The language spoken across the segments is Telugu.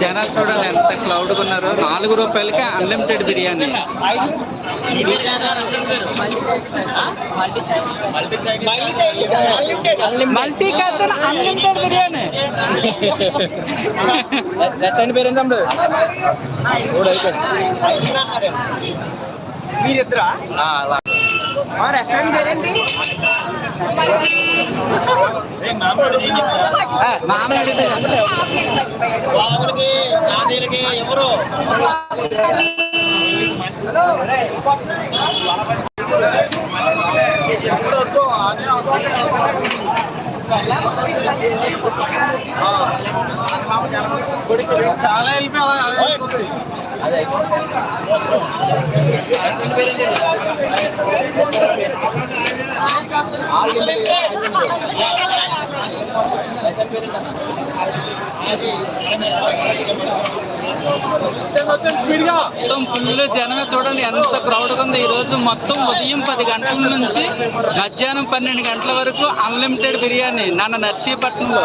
జనాలు చూడండి ఎంత క్లౌడ్ ఉన్నారు. నాలుగు రూపాయలకి unlimited biryani. Multi cost unlimited biryani. Restaurant పేరు ఏంటి తమ్ముడు? మూడు అయిపోయింది మీరిద్దరా ఆ, అలా. మా రెస్టారెంట్ పేరేంటి? మామూలు అడిగితే ఎవరు? చాలా వెళ్ళిపోయి మొత్తం ఫుల్ జనమే చూడండి ఎంత క్రౌడ్ ఉంది. ఈ రోజు మొత్తం ఉదయం పది గంటల నుంచి మధ్యాహ్నం పన్నెండు గంటల వరకు అన్లిమిటెడ్ బిర్యానీ. నాన్న నర్సీపట్నంలో.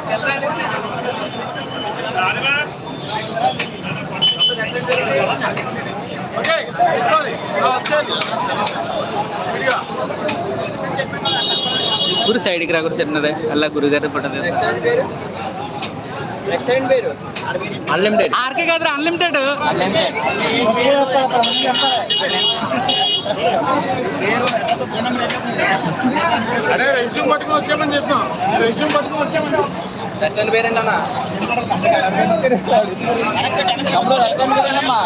గురు సైడ్కి రా గురు చిన్నదే అలా గురుగారి పడ్డది అన్లిమిటెడ్ ఆర్కే కాదు అన్లిమిటెడ్ అరే రెజ్యూమ్ పట్టుకుని వచ్చామని చెప్పాం. రెజ్యూమ్ పట్టుకుని వచ్చామని రెస్టారెంట్ పేరు ఏంటన్నా తమ్ముడు రెస్టారెంట్ పేరు ఏంటమ్మా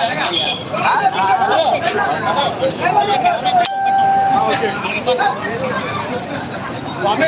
స్వామి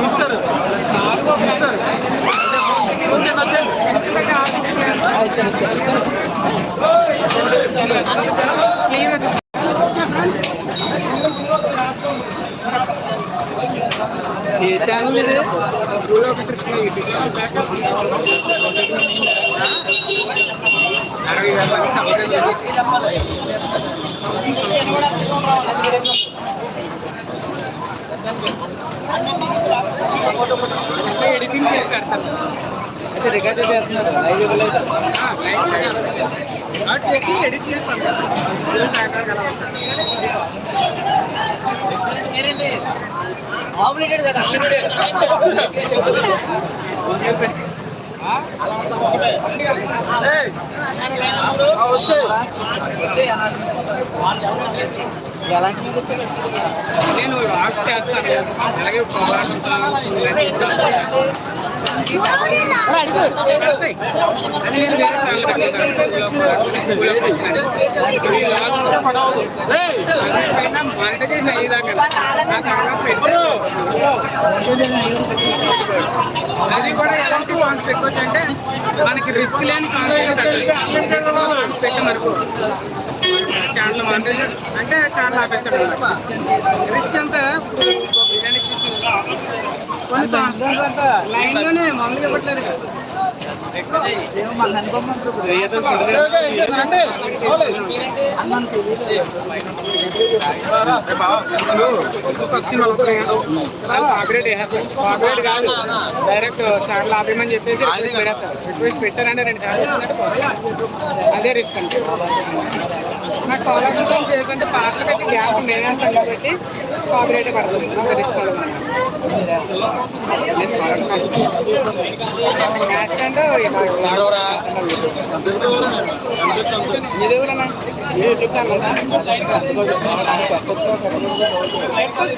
ఇస్తారు ఇస్తారు వచ్చేయండి వచ్చేయండి ఏ ఛానల్ ఇది ఎడిటింగ్ చేసి కడతారు అయితే రికార్డ్ చేస్తున్నారు రికార్డ్ చేసి ఎడిట్ చేస్తాను కదా అన్లిమిటెడ్ నేను ఆర్ట్ చేస్తాను అలాగే పోరాటం అది కూడా ఎలాంటి కాన్స్ పెట్టవచ్చు అంటే మనకి రిస్క్ లేని కాన్స్ పెట్టమనుకో ఛానల్ మానిటైజేషన్ అంటే ఛానల్ ఆపేస్తాడు రిస్క్ అంతా కొన్ని లైన్లోనే మామూలుగా ఇవ్వట్లేదు కదా. ఏమో మాకు అనుకోమంటారు ఇప్పుడు. ఏదో కాపరేట్ కాదు డైరెక్ట్ ఛానల్ ఆపేయమని చెప్పేసి రిక్వెస్ట్ పెట్టారంటే రెండు సార్లు అదే రిస్క్ అంటే నాకు కాలర్ చేయకుంటే పాటలు పెట్టి గ్యాప్ నేనేస్తాను కాబట్టి కాపరేట్ పడుతుంది రిస్క్ యాక్సిడెంట్ ఇది ఎవరన్నా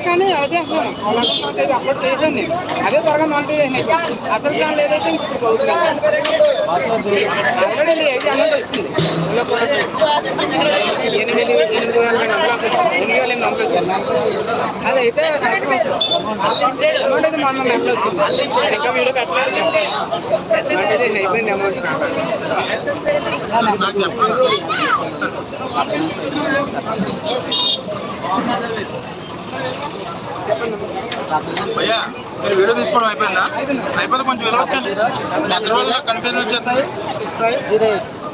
కానీ అదే అసలు అలాంటి అప్లోడ్ చేశాను నేను అదే త్వరగా మానిటర్ చేసిన అసలు ఛానల్ ఏదైతే ఇప్పుడు ఆల్రెడీ ఏది అమౌంట్ వస్తుంది ఎనిమిది ఎనిమిది వేల ఎనిమిది వేల ఎనిమిది వందలు అదైతే అమౌంట్ అయితే మొన్న నెలలో వచ్చింది. ఇంకా వీడియో అమౌంట్ అయితే అయిపోయింది అమౌంట్. భయ్యా మీరు వీడియో తీసుకోవడం అయిపోయిందా? అయిపోతే కొంచెం వెళ్ళొచ్చండి. అక్కడ వల్ల కన్ఫ్యూజన్ వచ్చేస్తుంది.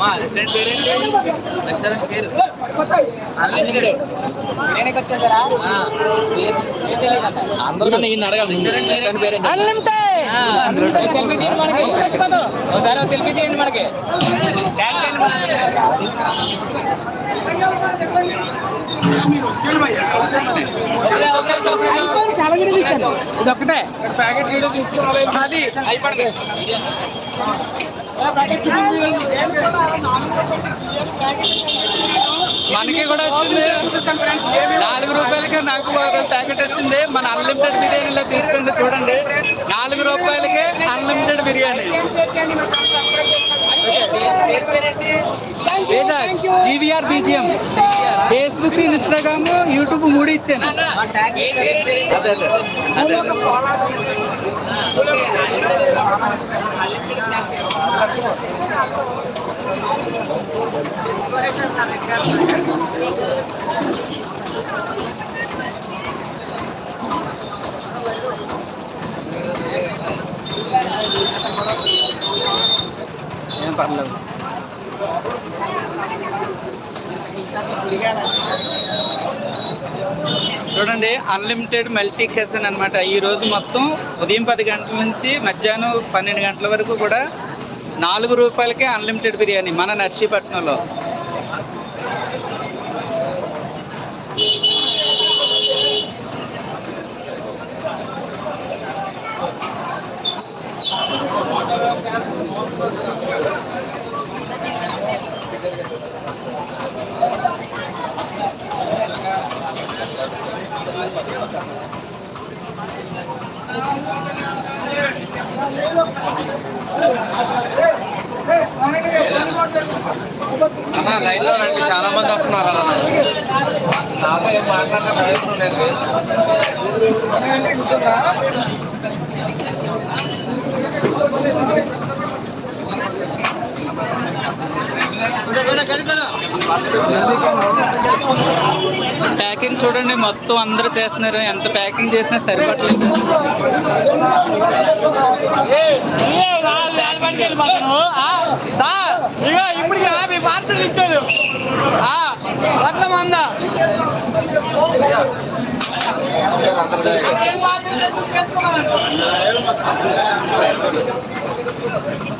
మా రెస్టారెంట్ పేరేంటి రెస్టారెంట్ పేరు అందరూ ఈయన అడగాలి రెస్టారెంట్ పేరేంటి సెల్ఫీ తీయండి మనకి ఒకసారి సెల్ఫీ చేయండి మనకి ట్యాగ్ చేయండి ఇది ఒక్కటే ప్యాకెట్ వీడియో తీసుకోవాలి అది. అయిపోయింది మనకి కూడా వచ్చింది. నాలుగు రూపాయలకి నాకు బాగా ప్యాకెట్ వచ్చింది. మన అన్లిమిటెడ్ బిర్యానీలో తీసుకోండి చూడండి. నాలుగు రూపాయలకి unlimited biryani. GVR BGM Facebook Instagram YouTube మూడు ఇచ్చాను అదే. అదే అదే. ఏం పర్లేదు చూడండి అన్లిమిటెడ్ మల్టీ కెసన్ అనమాట ఈ రోజు మొత్తం ఉదయం పది గంటల నుంచి మధ్యాహ్నం పన్నెండు గంటల వరకు కూడా నాలుగు రూపాయలకే అన్లిమిటెడ్ బిర్యానీ మన నర్సీపట్నంలో. అన్న లైన్లో రండి చాలా మంది వస్తున్నారు అన్న నాతో ఏం మాట్లాడిన ప్రయత్నం లేదు. ప్యాకింగ్ చూడండి మొత్తం అందరూ చేస్తున్నారు. ఎంత ప్యాకింగ్ చేసినా సరిపడలేదు. అందరూ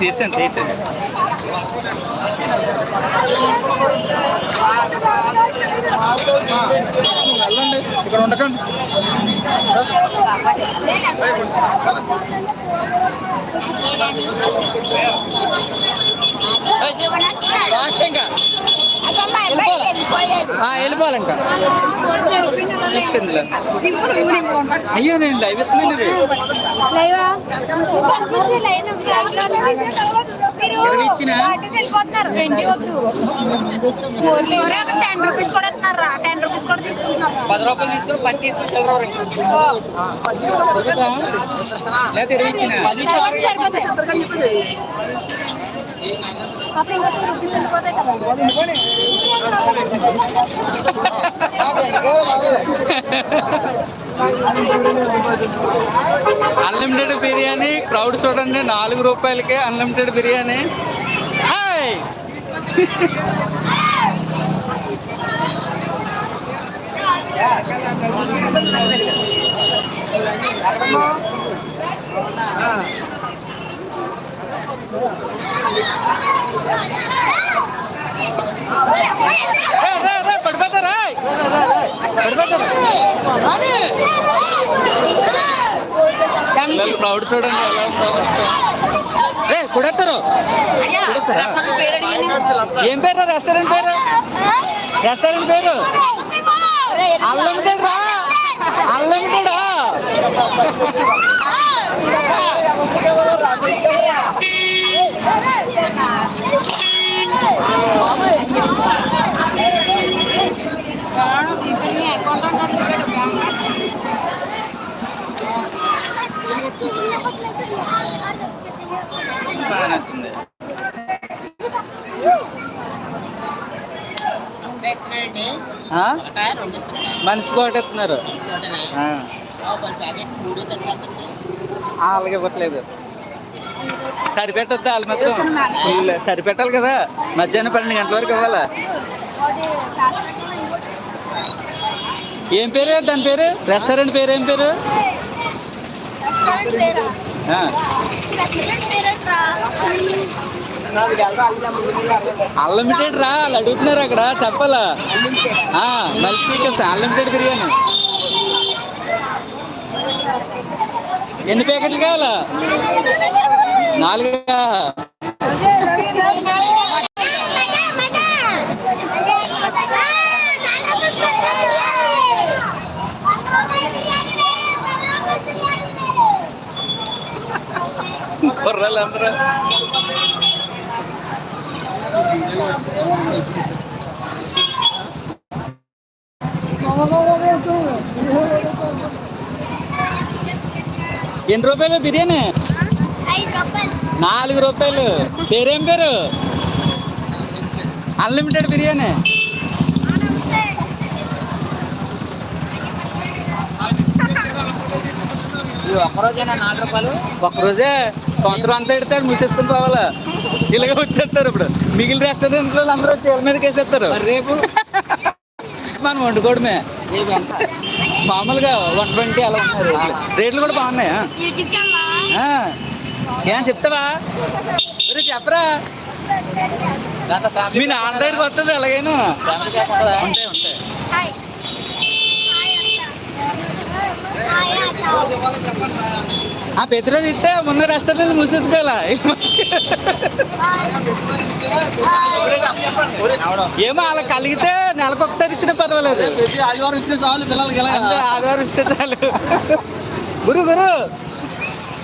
తీసాను తీసాను వెళ్ళండి ఇక్కడ ఉండకండి లాస్ట్ ఇంకా వెళ్ళిపోవాలి. ఇంకా. తీసుకుంది అయ్యో నేను లైవ్ ఇస్తున్నాను ఇది ఇరవై ఇచ్చినా? టెన్ రూపీస్ కూడా ఇస్తున్నారా? టెన్ రూపీస్ కూడా తీసుకుంటున్నారు? పది రూపాయలు తీసుకుని పది తీసుకుని చిల్లర లేదా ఇరవై ఇచ్చిన? అప్పుడు అన్లిమిటెడ్ బిర్యానీ క్రౌడ్ చూడండి నాలుగు రూపాయలకే అన్లిమిటెడ్ బిర్యానీ. హాయ్ పడిపోతారా ప్రౌడ్ చూడండి. రే కొడతారు ఏం పేరు రెస్టారెంట్ పేరు? రెస్టారెంట్ పేరు? అన్లిమిటెడ్ రా. అన్లిమిటెడ్ రా నచ్చింది మనిషికి ఒకటి ఇస్తున్నారు ఆ. అలాగే ఇవ్వట్లేదు సరిపెట్టొద్దా వాళ్ళు మొత్తం? ఫుల్ సరిపెట్టాలి కదా. మధ్యాహ్నం పన్నెండు గంటల వరకు ఇవ్వాలా? ఏం పేరు? దాని పేరు? రెస్టారెంట్ పేరు ఏం పేరు? అన్లిమిటెడ్ రా వాళ్ళు అడుగుతున్నారు అక్కడ చెప్పాలా? ఆ, మల్సీ అన్లిమిటెడ్ బిర్యానీ. ఎన్ని ప్యాకెట్లు కావాలా? నాలుగా బుర్రలు అందరూ ఎన్ని రూపాయలు బిర్యానీ నాలుగు రూపాయలు. పేరేం పేరు? అన్లిమిటెడ్ బిర్యానీ. ఒక్కరోజైనా నాలుగు రూపాయలు? ఒక్కరోజే సంవత్సరం అంతా పెడతాడు మూసేసుకుని పోవాలా. ఇలాగే వచ్చేస్తారు ఇప్పుడు. మిగిలిన రెస్టారెంట్లో అందరూ చీల మీదకి వేసేస్తారు. రేపు? మనం వండుకోవడమే. మామూలుగా వన్ ట్వంటీ అలా ఉన్నాయి రేట్లు రేట్లు కూడా బాగున్నాయా? ఆ, ఏం చెప్తావా? చెప్పరా. మీ నాన్న దగ్గరికి వస్తుంది ఎలాగైనా. ఉంటాయి ఉంటాయి. ఆ పెద్దరోజు ఇస్తే ఉన్న రెస్టారెంట్ మూసేసుకోవాలా? ఏమో అలా కలిగితే నెలకు ఒకసారి ఇచ్చినా పర్వాలేదు. ఆదివారం ఇస్తే చాలు పిల్లలకి ఆదివారం ఇస్తే చాలు. గురు గురు.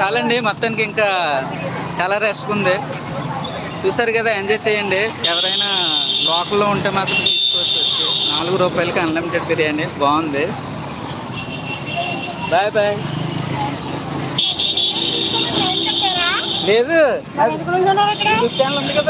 చాలండి మొత్తానికి ఇంకా చాలా రెస్ట్ ఉంది. చూసారు కదా ఎంజాయ్ చేయండి. ఎవరైనా లోకల్లో ఉంటే మాత్రం తీసుకోవచ్చు. వచ్చి నాలుగు రూపాయలకి అన్లిమిటెడ్ బిర్యానీ. బాగుంది. Bye bye. లేదు. ఉంది కదా